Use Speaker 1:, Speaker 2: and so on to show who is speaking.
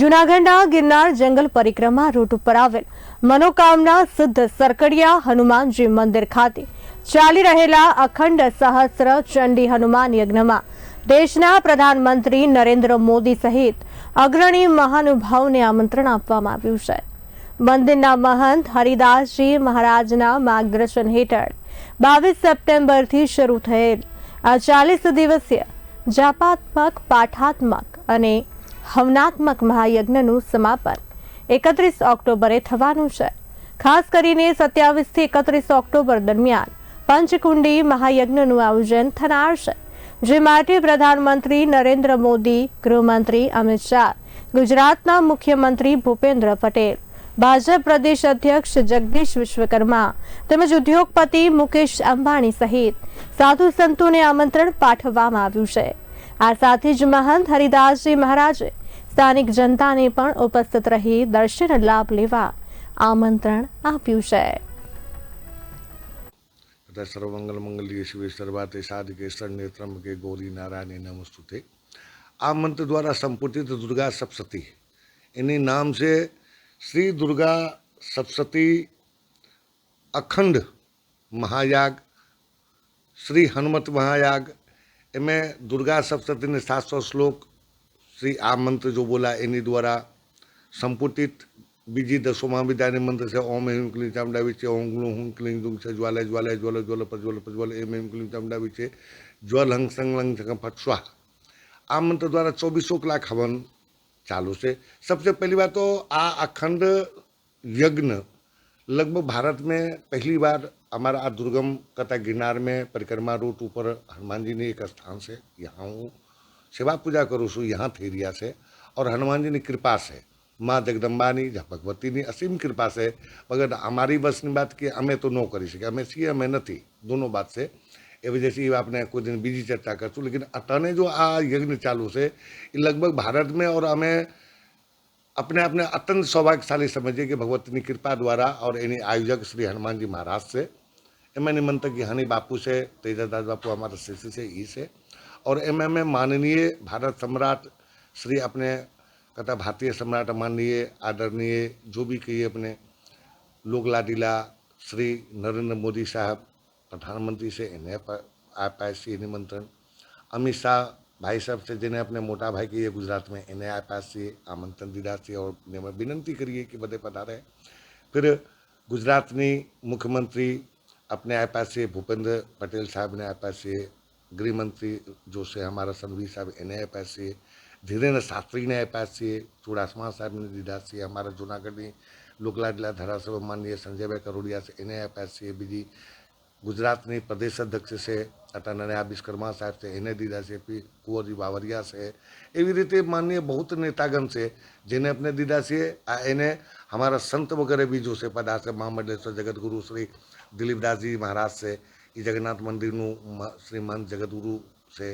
Speaker 1: જૂનાગઢના ગિરનાર જંગલ પરિક્રમા રૂટ ઉપર આવેલ મનોકામના સિદ્ધ સરકડિયા હનુમાનજી મંદિર ખાતે ચાલી રહેલા અખંડ સહસ્ર ચંડી હનુમાન યજ્ઞમાં દેશના પ્રધાનમંત્રી નરેન્દ્ર મોદી સહિત અગ્રણી મહાનુભાવને આમંત્રણ આપવામાં આવ્યું છે. મંદિરના મહંત હરિદાસજી મહારાજના માર્ગદર્શન હેઠળ બાવીસ સપ્ટેમ્બરથી શરૂ થયેલ આ ચાલીસ દિવસીય જાપાત્મક, પાઠાત્મક અને હવનાત્મક મહાયજ્ઞનું સમાપન. એકત્રીસ ઓક્ટોબરે થવાનું છે. ખાસ કરીને સત્યાવીસથી એકત્રીસ ઓક્ટોબર દરમિયાન પંચકુંડી મહાયજ્ઞનું આયોજન થનાર છે, જે માટે પ્રધાનમંત્રી નરેન્દ્ર મોદી, ગૃહમંત્રી અમિત શાહ, ગુજરાતના મુખ્યમંત્રી ભૂપેન્દ્ર પટેલ, ભાજપ પ્રદેશ અધ્યક્ષ જગદીશ વિશ્વકર્મા, તેમજ ઉદ્યોગપતિ મુકેશ અંબાણી સહિત સાધુ સંતોને આમંત્રણ પાઠવવામાં આવ્યું છે. આ સાથે જ મહંત હરિદાસજી મહારાજે સ્થાનિક જનતાને પણ ઉપસ્થિત રહી દર્શનનો લાભ લેવા આમંત્રણ આપ્યું છે.
Speaker 2: તથા સર્વમંગલ મંગલ્ય શિવે સર્વાતે સાધકે નેત્રમકે ગૌરી નારાયણે નમસ્તુતે. આ મંત્ર દ્વારા સંપૂર્તિત દુર્ગા સપ્સતી એની નામ છે શ્રી દુર્ગા સપ્સતી અખંડ મહાયાગ, શ્રી હનુમત મહાયાગ. એમાં દુર્ગા સપ્તતીને સાતસો શ્લોક श्री आ मंत्र जो बोला इन्हीं द्वारा संपुटित बीजी दसो महाविद्यालय मंत्र से ओम हिम क्लीं चामडा विचे ओम ग्लू हूँ क्लीं दुंग से ज्वाला ज्वाला ज्वाला ज्वाला प्रज्वल प्रज्वल एम एम क्लिंग चामडा विचे ज्वल हंग संग लंग झक फट आ मंत्र द्वारा चौबीसों लाख हवन चालू से सबसे पहली बात तो आ अखंड यज्ञ लगभग भारत में पहली बार हमारा आ दुर्गम कथा गिरनार में परिक्रमा रूट ऊपर हनुमान जी ने एक स्थान से यहाँ हूँ सेवा पूजा करूँ छूँ यहाँ फेरिया से, और हनुमान जी ने कृपा से। माँ जगदम्बा ने या भगवती ने असीम कृपा से। मगर हमारी बस ने बात की अमे तो नो कर सके। अमे सी अमे नहीं दोनों बात से। ए वजह से आपने कुछ दिन बीजी चर्चा कर लेकिन अटने जो आ यज्ञ चालू से लगभग भारत में और हमें अपने अपने अत्यंत सौभाग्यशाली समझिए कि भगवती की कृपा द्वारा और इन आयोजक श्री हनुमान जी महाराज से एम निमंत्र कि बापू से तेजस बापू हमारा शिष्य से ही से और एम एम माननीय भारत सम्राट, श्री अपने कथा भारतीय सम्राट माननीय, आदरणीय, जो भी कहिए अपने लोक लाडीला, श्री नरेंद्र मोदी साहब, प्रधानमंत्री से इन्हें आ पाए सी निमंत्रण। अमित शाह भाई साहब से जिन्हें अपने मोटा भाई किए गुजरात में, इन्हें आपास से आमंत्रण दीदा से और विनंती करिए कि बदे पधारे। फिर गुजरातनी मुख्यमंत्री अपने आपास से भूपेंद्र पटेल साहब ने आपास से ગૃહમંત્રી જોશે અમારા સંઘવી સાહેબ એને આપ્યા છે ધીરેન્દ્ર શાસ્ત્રીને આપ્યા છે ચુડાસમા સાહેબને દીધા છે અમારા જુનાગઢની લોકલાડલા ધારાસભ્ય માનનીય સંજયભાઈ કરોડિયા છે એને આપ્યા છે બીજી ગુજરાતની પ્રદેશ અધ્યક્ષ છે અટાના વિશ્વકર્મા સાહેબ છે એને દીધા છે પી કુંવરજી બાવરિયા છે એવી રીતે માનનીય બહુત નેતાગણ છે જેને આપણે દીધા છે આ એને અમારા સંત વગેરે બી જોશે પદાર્થ મહામંડલેશ્વર જગદગુરુ શ્રી દિલીપદાસજી મહારાજ છે એ જગન્નાથ મંદિરનું શ્રીમંત જગદગુરુ છે.